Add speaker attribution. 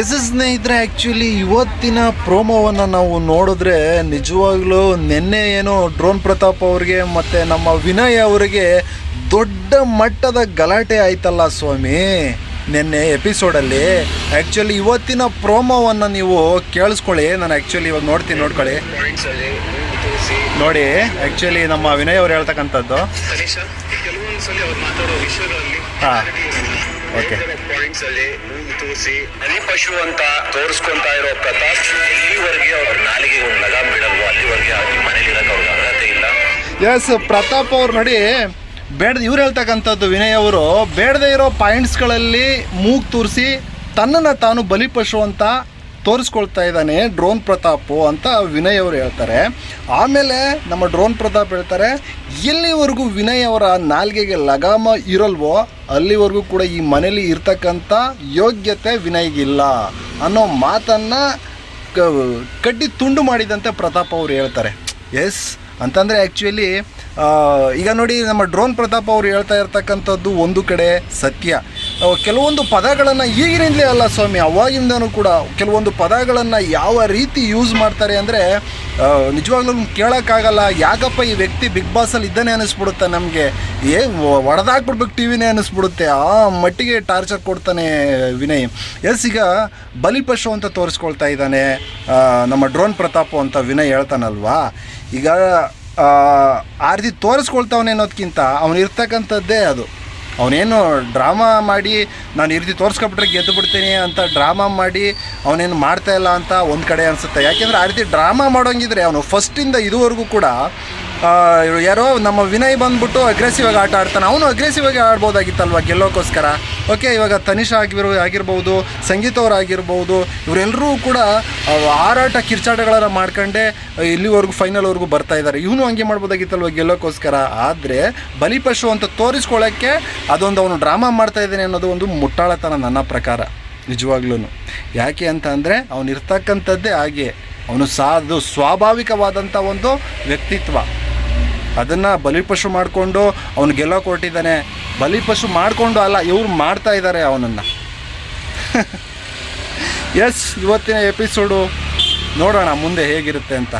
Speaker 1: S ಸ್ನೇಹಿತರೆ actually ಇವತ್ತಿನ ಪ್ರೋಮೋವನ್ನು ನಾವು ನೋಡಿದ್ರೆ ನಿಜವಾಗ್ಲೂ ನಿನ್ನೆ ಏನು ಡ್ರೋನ್ ಪ್ರತಾಪ್ ಅವ್ರಿಗೆ ಮತ್ತು ನಮ್ಮ ವಿನಯ್ ಅವರಿಗೆ ದೊಡ್ಡ ಮಟ್ಟದ ಗಲಾಟೆ ಆಯ್ತಲ್ಲ ಸ್ವಾಮಿ. ನಿನ್ನೆ ಎಪಿಸೋಡಲ್ಲಿ ಆ್ಯಕ್ಚುಲಿ ಇವತ್ತಿನ ಪ್ರೋಮೋವನ್ನು ನೀವು ಕೇಳಿಸ್ಕೊಳ್ಳಿ. ನಾನು ಆ್ಯಕ್ಚುಲಿ ಇವಾಗ ನೋಡ್ತೀನಿ ನೋಡ್ಕೊಳ್ಳಿ. ನೋಡಿ ಆ್ಯಕ್ಚುಲಿ ನಮ್ಮ ವಿನಯ್ ಅವ್ರು ಹೇಳ್ತಕ್ಕಂಥದ್ದು.
Speaker 2: ಕೆಲವೊಂದ್ಸಲಿ ಅವ್ರು ಮಾತಾಡೋ ವಿಷಯಗಳಲ್ಲಿ.
Speaker 1: Okay.
Speaker 2: ಪಾಯಿಂಟ್ಸ್ ಅಲ್ಲಿ ಮೂಗು ತೋರಿಸಿ. ಬಲಿ ಪಶು ಅಂತ ತೋರಿಸ್ಕೊಂತ ಇರೋ ಪ್ರತಾಪ್ ಇಲ್ಲಿವರೆಗೆ ಅವ್ರ ನಾಲಿಗೆ ಒಂದು ಲಗಾಮ್ ಬಿಡಲ್ವೋ? ಅಲ್ಲಿವರೆಗೆ ಅವ್ರಿಗೆ ಮನೇಲಿ ಇರಕ್ಕೆ ಅವ್ರಿಗೆ ಅರ್ಹತೆ ಇಲ್ಲ.
Speaker 1: ಎಸ್ ಪ್ರತಾಪ್ ಅವ್ರು ನೋಡಿ. ಬೇಡದ ಇವ್ರು ಹೇಳ್ತಕ್ಕಂಥದ್ದು ವಿನಯ್ ಅವರು. ಬೇಡದೇ ಇರೋ ಪಾಯಿಂಟ್ಸ್ಗಳಲ್ಲಿ ಮೂಗು ತೂರಿಸಿ ತನ್ನನ್ನು ತಾನು ಬಲಿಪಶು ಅಂತ ತೋರಿಸ್ಕೊಳ್ತಾ ಇದ್ದಾನೆ ಡ್ರೋನ್ ಪ್ರತಾಪು ಅಂತ ವಿನಯ್ ಅವರು ಹೇಳ್ತಾರೆ. ಆಮೇಲೆ ನಮ್ಮ ಡ್ರೋನ್ ಪ್ರತಾಪ್ ಹೇಳ್ತಾರೆ, ಎಲ್ಲಿವರೆಗೂ ವಿನಯ್ ಅವರ ನಾಲ್ಗೆಗೆ ಲಗಾಮ ಇರಲ್ವೋ, ಅಲ್ಲಿವರೆಗೂ ಕೂಡ ಈ ಮನೇಲಿ ಇರ್ತಕ್ಕಂಥ ಯೋಗ್ಯತೆ ವಿನಯ್ಗಿಲ್ಲ ಅನ್ನೋ ಮಾತನ್ನು ಕಡ್ಡಿ ತುಂಡು ಮಾಡಿದಂತೆ ಪ್ರತಾಪ್ ಅವರು ಹೇಳ್ತಾರೆ. ಎಸ್, ಅಂತಂದರೆ ಆ್ಯಕ್ಚುಲಿ ಈಗ ನೋಡಿ ನಮ್ಮ ಡ್ರೋನ್ ಪ್ರತಾಪ್ ಅವರು ಹೇಳ್ತಾ ಇರ್ತಕ್ಕಂಥದ್ದು ಒಂದು ಕಡೆ ಸತ್ಯ. ಕೆಲವೊಂದು ಪದಗಳನ್ನು ಈಗಿನಿಂದಲೇ ಅಲ್ಲ ಸ್ವಾಮಿ ಅವಾಗಿಂದನೂ ಕೂಡ ಕೆಲವೊಂದು ಪದಗಳನ್ನು ಯಾವ ರೀತಿ ಯೂಸ್ ಮಾಡ್ತಾರೆ ಅಂದರೆ ನಿಜವಾಗ್ಲೂ ಕೇಳೋಕ್ಕಾಗಲ್ಲ. ಯಾಕಪ್ಪ ಈ ವ್ಯಕ್ತಿ ಬಿಗ್ ಬಾಸಲ್ಲಿ ಇದ್ದಾನೆ ಅನ್ನಿಸ್ಬಿಡುತ್ತೆ ನಮಗೆ. ಏ ಒಡೆದಾಕ್ಬಿಡ್ಬೇಕು ಟಿ ವಿನೇ ಅನ್ನಿಸ್ಬಿಡುತ್ತೆ. ಆ ಮಟ್ಟಿಗೆ ಟಾರ್ಚರ್ ಕೊಡ್ತಾನೆ ವಿನಯ್. ಎಸ್ ಈಗ ಬಲಿಪಶು ಅಂತ ತೋರಿಸ್ಕೊಳ್ತಾ ಇದ್ದಾನೆ ನಮ್ಮ ಡ್ರೋನ್ ಪ್ರತಾಪು ಅಂತ ವಿನಯ್ ಹೇಳ್ತಾನಲ್ವಾ? ಈಗ ಆ, ರೀತಿ ತೋರಿಸ್ಕೊಳ್ತಾವನೆ ಅನ್ನೋದಕ್ಕಿಂತ ಅವನು ಇರ್ತಕ್ಕಂಥದ್ದೇ ಅದು. ಅವನೇನು ಡ್ರಾಮಾ ಮಾಡಿ ನಾನು ಈ ರೀತಿ ತೋರಿಸ್ಕೊಬಿಟ್ರೆ ಗೆದ್ದು ಬಿಡ್ತೀನಿ ಅಂತ ಡ್ರಾಮಾ ಮಾಡಿ ಅವನೇನು ಮಾಡ್ತಾ ಇಲ್ಲ ಅಂತ ಒಂದು ಕಡೆ ಅನಿಸುತ್ತೆ. ಯಾಕೆಂದರೆ ಆ ರೀತಿ ಡ್ರಾಮಾ ಮಾಡೋಂಗಿದ್ರೆ ಅವನು ಫಸ್ಟಿಂದ ಇದುವರೆಗೂ ಕೂಡ ಯಾರೋ ನಮ್ಮ ವಿನಯ್ ಬಂದ್ಬಿಟ್ಟು ಅಗ್ರೆಸಿವ್ ಆಗಿ ಆಟ ಆಡ್ತಾನೆ. ಅವನು ಅಗ್ರೆಸಿವ್ ಆಗಿ ಆಡ್ಬೋದಾಗಿತ್ತಲ್ವ ಗೆಲ್ಲೋಕ್ಕೋಸ್ಕರ ಓಕೆ ಇವಾಗ ತನಿಷಾ ಆಗಿರೋ ಆಗಿರ್ಬೋದು, ಸಂಗೀತ ಅವ್ರು ಆಗಿರ್ಬೋದು ಇವರೆಲ್ಲರೂ ಕೂಡ ಆರಾಟ ಕಿರ್ಚಾಟಗಳನ್ನು ಮಾಡ್ಕೊಂಡೆ ಇಲ್ಲಿವರೆಗೂ ಫೈನಲ್ವರೆಗೂ ಬರ್ತಾ ಇದ್ದಾರೆ ಇವನು ಹಂಗೆ ಮಾಡ್ಬೋದಾಗಿತ್ತಲ್ವ ಗೆಲ್ಲೋಕ್ಕೋಸ್ಕರ ಆದರೆ ಬಲಿಪಶು ಅಂತ ತೋರಿಸ್ಕೊಳ್ಳೋಕ್ಕೆ ಅದೊಂದು ಅವನು ಡ್ರಾಮಾ ಮಾಡ್ತಾ ಇದ್ದಾನೆ ಅನ್ನೋದು ಒಂದು ಮುಟ್ಟಾಳತನ ನನ್ನ ಪ್ರಕಾರ. ನಿಜವಾಗ್ಲೂ ಯಾಕೆ ಅಂತ ಅಂದರೆ, ಅವನಿರ್ತಕ್ಕಂಥದ್ದೇ ಹಾಗೆ. ಅವನು ಸಾಧು, ಸ್ವಾಭಾವಿಕವಾದಂಥ ಒಂದು ವ್ಯಕ್ತಿತ್ವ. ಅದನ್ನು ಬಲಿಪಶು ಮಾಡಿಕೊಂಡು ಅವನು ಗೆಲ್ಲೋ ಕೊಟ್ಟಿದ್ದಾನೆ. ಬಲಿಪಶು ಮಾಡಿಕೊಂಡು ಅಲ್ಲ, ಇವ್ರು ಮಾಡ್ತಾ ಇದ್ದಾರೆ ಅವನನ್ನು. ಎಸ್ ಇವತ್ತಿನ ಎಪಿಸೋಡು ನೋಡೋಣ ಮುಂದೆ ಹೇಗಿರುತ್ತೆ ಅಂತ.